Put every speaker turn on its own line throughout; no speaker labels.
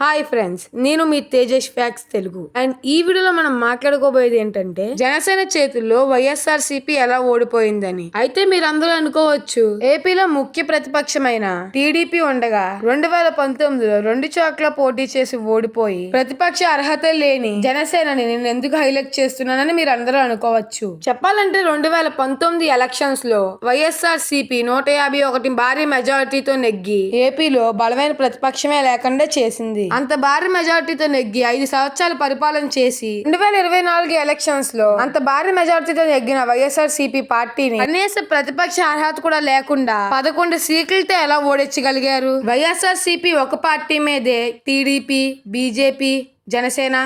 Hi friends నేను మీ Tejas facts Telugu. And ఈ వీడియోలో మనం మాట్లాడుకోబోయేది ఏంటంటే జనసేన చేతుల్లో వైఎస్ఆర్ సిపి ఎలా ఓడిపోయిందని. అయితే మీరందరూ అనుకోవచ్చు ఏపీలో ముఖ్య ప్రతిపక్షమైన టీడీపీ ఉండగా రెండు వేల పంతొమ్మిదిలో రెండు చోట్ల పోటీ చేసి ఓడిపోయి ప్రతిపక్ష అర్హత లేని జనసేనని నేను ఎందుకు హైలైట్ చేస్తున్నానని మీరు అందరూ అనుకోవచ్చు. చెప్పాలంటే రెండు వేల పంతొమ్మిది ఎలక్షన్స్లో వైఎస్ఆర్ సిపి నూట యాభై ఒకటి భారీ మెజారిటీతో నెగ్గి ఏపీలో బలమైన ప్రతిపక్షమే లేకుండా చేసింది. అంత భారీ మెజారిటీతో నెగ్గి ఐదు సంవత్సరాలు పరిపాలన చేసి రెండు వేల ఇరవై నాలుగు ఎలక్షన్స్లో అంత భారీ మెజారిటీతో నెగ్గిన వైఎస్ఆర్ సిపి పార్టీని కనీస ప్రతిపక్ష అర్హత కూడా లేకుండా పదకొండు సీట్లతో ఎలా ఓడించగలిగారు? Y S R C P ఒక పార్టీ మీదే టీడీపీ బీజేపీ జనసేన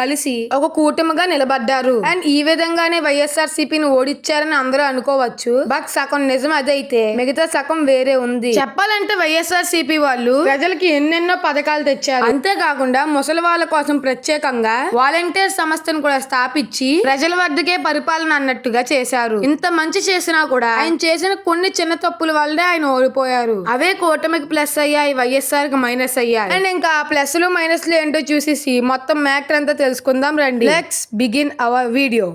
కలిసి ఒక కూటమిగా నిలబడ్డారు. అండ్ ఈ విధంగానే వైఎస్ఆర్ సిపిని ఓడిచ్చారని అందరూ అనుకోవచ్చు. బట్ సగం నిజం అదైతే మిగతా సగం వేరే ఉంది. చెప్పాలంటే వైఎస్ఆర్ సిపి వాళ్ళు ప్రజలకి ఎన్నెన్నో పథకాలు తెచ్చారు. అంతేకాకుండా ముసలి వాళ్ళ కోసం ప్రత్యేకంగా వాలంటీర్ సంస్థను కూడా స్థాపించి ప్రజల వద్దకే పరిపాలన అన్నట్టుగా చేశారు. ఇంత మంచి చేసినా కూడా ఆయన చేసిన కొన్ని చిన్న తప్పుల వల్లే ఆయన ఓడిపోయారు. అవే కూటమికి ప్లస్ అయ్యాయి వైఎస్ఆర్కి మైనస్ అయ్యాయి. అండ్ ఇంకా ప్లస్లు మైనస్లు ఏంటో చూసేసి మొత్తం మ్యాటర్ అంతా తెలుసుకుందాం రండి. లెట్స్ బిగిన్ అవర్ వీడియో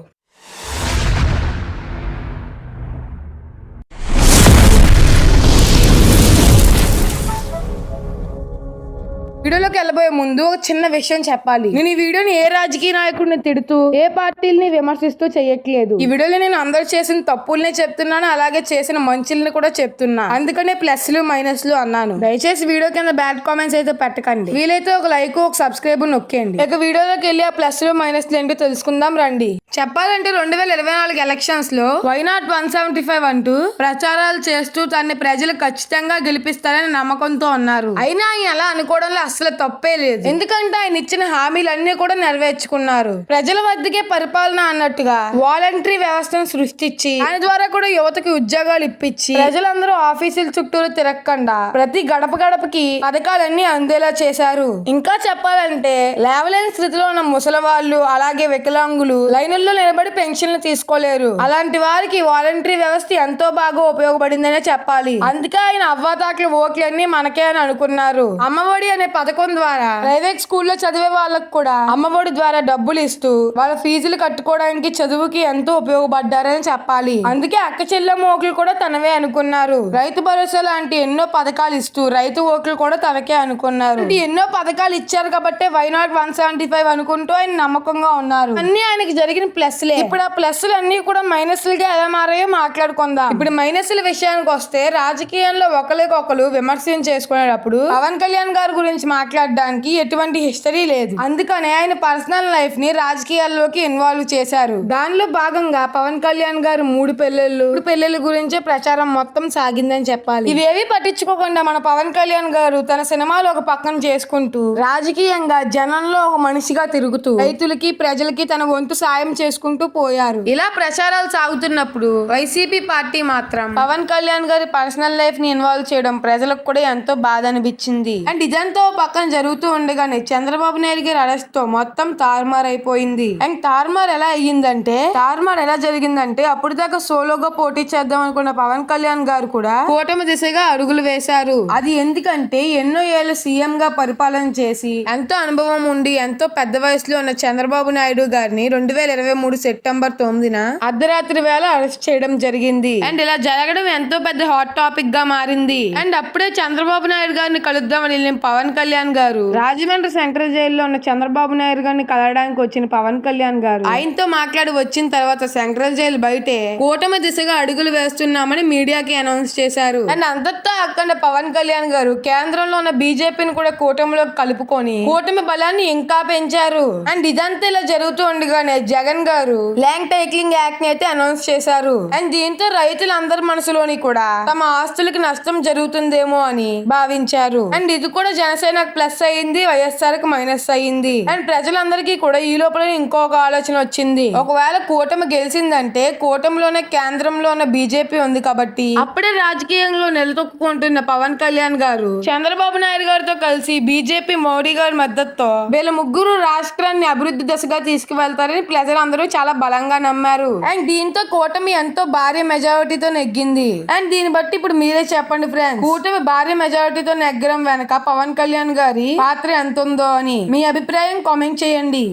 వీడియోలోకి వెళ్ళబోయే ముందు ఒక చిన్న విషయం చెప్పాలి. నేను ఈ వీడియోని ఏ రాజకీయ నాయకుడిని తిడుతూ ఏ పార్టీలని విమర్శిస్తూ చేయట్లేదు. ఈ వీడియోలో నేను అందరు చేసిన తప్పుల్ని చెప్తున్నాను అలాగే చేసిన మంచుల్ని కూడా చెప్తున్నా. అందుకనే ప్లస్లు మైనస్లు అన్నాను. దయచేసి వీడియో కింద బ్యాడ్ కామెంట్స్ అయితే పెట్టకండి. వీలైతే ఒక లైక్ ఒక సబ్స్క్రైబ్ నొక్కేయండి. ఇక వీడియోలోకి వెళ్ళి ఆ ప్లస్లు మైనస్లు ఏంటో తెలుసుకుందాం రండి. చెప్పాలంటే రెండు వేల ఇరవై నాలుగు ఎలక్షన్స్లో వైనాట్ వన్ సెవెంటీ ఫైవ్ అంటూ ప్రచారాలు చేస్తూ తన్ని ప్రజలు ఖచ్చితంగా గెలిపిస్తారని నమ్మకంతో ఉన్నారు అయినా ఆయన అలా అనుకోవడంలో అసలు తప్పే లేదు. ఎందుకంటే ఆయన ఇచ్చిన హామీలన్నీ కూడా నెరవేర్చుకున్నారు. ప్రజల వద్దకే పరిపాలన అన్నట్టుగా వాలంటరీ వ్యవస్థను సృష్టించి ఆయన ద్వారా కూడా యువతకి ఉద్యోగాలు ఇప్పించి ప్రజలందరూ ఆఫీసుల చుట్టూరు తిరగకుండా ప్రతి గడప గడపకి పథకాలన్నీ అందేలా చేశారు. ఇంకా చెప్పాలంటే లేవలేని స్థితిలో ఉన్న ముసలి వాళ్ళు అలాగే వికలాంగులు లైన్లో నిలబడి పెన్షన్లు తీసుకోలేరు. అలాంటి వారికి వాలంటరీ వ్యవస్థ ఎంతో బాగా ఉపయోగపడిందనే చెప్పాలి. అందుకే ఆయన అవ్వాతాట్ల ఓట్లన్నీ మనకే అని అనుకున్నారు. అమ్మఒడి అనే పథకం ద్వారా ప్రైవేట్ స్కూల్లో చదివే వాళ్ళకు కూడా అమ్మఒడి ద్వారా డబ్బులు ఇస్తూ వాళ్ళ ఫీజులు కట్టుకోవడానికి చదువుకి ఎంతో ఉపయోగపడ్డారని చెప్పాలి. అందుకే అక్క చెల్లెమ్మ ఓట్లు కూడా తనవే అనుకున్నారు. రైతు భరోసా లాంటి ఎన్నో పథకాలు ఇస్తూ రైతు ఓట్లు కూడా తనకే అనుకున్నారు. ఎన్నో పథకాలు ఇచ్చారు కాబట్టి why not one seventy five అనుకుంటూ ఆయన నమ్మకంగా ఉన్నారు. అన్ని ఆయనకి జరిగిన ప్లస్లే. ఇప్పుడు ఆ ప్లస్లు అన్ని కూడా మైనస్లుగా ఎలా మారాయో మాట్లాడుకుందాం. ఇప్పుడు మైనస్ల విషయానికి వస్తే రాజకీయంలో ఒకరికొకరు విమర్శనం చేసుకునేటప్పుడు పవన్ కళ్యాణ్ గారి గురించి మాట్లాడడానికి ఎటువంటి హిస్టరీ లేదు. అందుకనే ఆయన పర్సనల్ లైఫ్ని రాజకీయాల్లోకి ఇన్వాల్వ్ చేశారు. దానిలో భాగంగా పవన్ కళ్యాణ్ గారు మూడు పెళ్ళిళ్ళు మూడు పెళ్ళిళ్ళ గురించే ప్రచారం మొత్తం సాగిందని చెప్పాలి. ఇవేవి పట్టించుకోకుండా మన పవన్ కళ్యాణ్ గారు తన సినిమాలు ఒక పక్కన చేసుకుంటూ రాజకీయంగా జనంలో ఒక మనిషిగా తిరుగుతూ రైతులకి ప్రజలకి తన వంతు సాయం చేసుకుంటూ పోయారు. ఇలా ప్రచారాలు సాగుతున్నప్పుడు వైసీపీ పార్టీ మాత్రం పవన్ కళ్యాణ్ గారి పర్సనల్ లైఫ్ని ఇన్వాల్వ్ చేయడం ప్రజలకు కూడా ఎంతో బాధ అనిపించింది. అండ్ ఇదంతా పక్కన జరుగుతూ ఉండగానే చంద్రబాబు నాయుడు గారి అరెస్ట్తో మొత్తం తారుమార్ అయిపోయింది. అండ్ తారుమార్ ఎలా అయ్యిందంటే తారుమార్ ఎలా జరిగిందంటే అప్పుడు దాకా సోలోగా పోటీ చేద్దాం అనుకున్న పవన్ కళ్యాణ్ గారు కూడా కూటమి దిశగా అడుగులు వేశారు. అది ఎందుకంటే ఎన్నో ఏళ్ళు సీఎం గా పరిపాలన చేసి ఎంతో అనుభవం ఉండి ఎంతో పెద్ద వయసులో ఉన్న చంద్రబాబు నాయుడు గారిని రెండు వేల ఇరవై మూడు సెప్టెంబర్ తొమ్మిదిన అర్ధరాత్రి వేళ అరెస్ట్ చేయడం జరిగింది. అండ్ ఇలా జరగడం ఎంతో పెద్ద హాట్ టాపిక్గా మారింది. అండ్ అప్పుడే చంద్రబాబు నాయుడు గారిని కలుద్దామని వెళ్ళిన పవన్ కళ్యాణ్ గారు. రాజమండ్రి సెంట్రల్ జైల్లో ఉన్న చంద్రబాబు నాయుడు గారిని కలవడానికి వచ్చిన పవన్ కళ్యాణ్ గారు. ఆయనతో మాట్లాడి వచ్చిన తర్వాత సెంట్రల్ జైలు బయటే కూటమి దిశగా అడుగులు వేస్తున్నామని మీడియాకి అనౌన్స్ చేశారు. అండ్ అంతటా అక్కడ పవన్ కళ్యాణ్ గారు కేంద్రంలో ఉన్న బీజేపీని కూడా కూటమిలో కలుపుకొని కూటమి బలాన్ని ఇంకా పెంచారు. అండ్ ఇదంతా ఇలా జరుగుతూ ఉండగానే జగన్ గారు ల్యాండ్ టైక్లింగ్ యాక్ట్ని అయితే అనౌన్స్ చేశారు. అండ్ దీంతో రైతులందరి మనసులోని కూడా తమ ఆస్తులకి నష్టం జరుగుతుందేమో అని భావించారు. అండ్ ఇది కూడా జనసేన ప్లస్ అయ్యింది వైఎస్ఆర్కి మైనస్ అయ్యింది. అండ్ ప్రజలందరికీ కూడా ఈ లోపల ఇంకొక ఆలోచన వచ్చింది. ఒకవేళ కూటమి గెలిచిందంటే కూటమిలోనే కేంద్రంలో ఉన్న బీజేపీ ఉంది కాబట్టి అప్పుడే రాజకీయంలో నిలదొక్కుంటున్న పవన్ కళ్యాణ్ గారు చంద్రబాబు నాయుడు గారితో కలిసి బీజేపీ మోడీ గారి మద్దతుతో వీళ్ళ ముగ్గురు రాష్ట్రాన్ని అభివృద్ధి దశగా తీసుకువెళ్తారని ప్రజలు ప్రజలందరూ చాలా బలంగా నమ్మారు. అండ్ దీంతో కూటమి ఎంతో భారీ మెజారిటీతో నెగ్గింది. అండ్ దీన్ని బట్టి ఇప్పుడు మీరే చెప్పండి ఫ్రెండ్స్ కూటమి భారీ మెజారిటీతో నెగ్గడం వెనక పవన్ కళ్యాణ్ గారి పాత్ర ఎంత ఉందో అని మీ అభిప్రాయం కామెంట్ చేయండి.